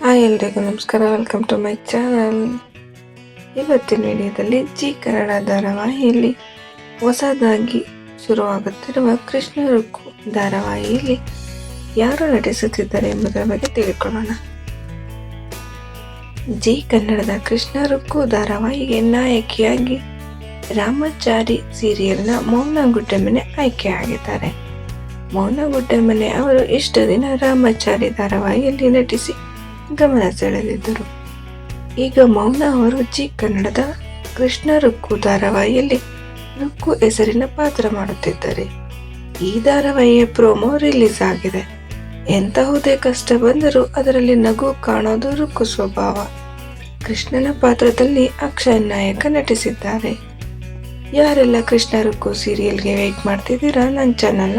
Hi ಎಲ್ರಿಗೂ ನಮಸ್ಕಾರ. Welcome to my channel ಇವತ್ತಿನ ವಿಡಿಯೋದಲ್ಲಿ ಜಿ ಕನ್ನಡ ಧಾರಾವಾಹಿಯಲ್ಲಿ ಹೊಸದಾಗಿ ಶುರುವಾಗುತ್ತಿರುವ ಕೃಷ್ಣ ರುಕ್ಕು ಧಾರಾವಾಹಿಯಲ್ಲಿ ಯಾರು ನಟಿಸುತ್ತಿದ್ದಾರೆ ಎಂಬುದರ ಬಗ್ಗೆ ತಿಳ್ಕೊಳ್ಳೋಣ. ಜಿ ಕನ್ನಡದ ಕೃಷ್ಣ ರುಕ್ಕು ಧಾರಾವಾಹಿಗೆ ನಾಯಕಿಯಾಗಿ ರಾಮಚಾರಿ ಸೀರಿಯಲ್ನ ಮೌನ ಗುಡ್ಡೆಮನೆ ಆಯ್ಕೆಯಾಗಿದ್ದಾರೆ. ಮೌನ ಮನೆ ಅವರು ಇಷ್ಟು ದಿನ ರಾಮಾಚಾರಿ ಧಾರಾವಾಹಿಯಲ್ಲಿ ನಟಿಸಿ ಗಮನ ಸೆಳೆದಿದ್ದರು. ಈಗ ಮೌನ ಅವರು ಜಿ ಕನ್ನಡದ ಕೃಷ್ಣ ರುಕ್ಕು ಧಾರಾವಾಹಿಯಲ್ಲಿ ರುಕ್ಕು ಹೆಸರಿನ ಪಾತ್ರ ಮಾಡುತ್ತಿದ್ದಾರೆ. ಈ ಧಾರಾವಾಹಿಯ ಪ್ರೋಮೋ ರಿಲೀಸ್ ಆಗಿದೆ. ಎಂತಹುದೇ ಕಷ್ಟ ಬಂದರೂ ಅದರಲ್ಲಿ ನಗು ಕಾಣೋದು ರುಕ್ಕು ಸ್ವಭಾವ. ಕೃಷ್ಣನ ಪಾತ್ರದಲ್ಲಿ ಅಕ್ಷಯ್ ನಾಯಕ ನಟಿಸಿದ್ದಾರೆ. ಯಾರೆಲ್ಲ ಕೃಷ್ಣ ರುಕ್ಕು ಸೀರಿಯಲ್ಗೆ ವೆಯ್ಟ್ ಮಾಡ್ತಿದ್ದೀರಾ? ನನ್ನ ಚಾನಲ್ನ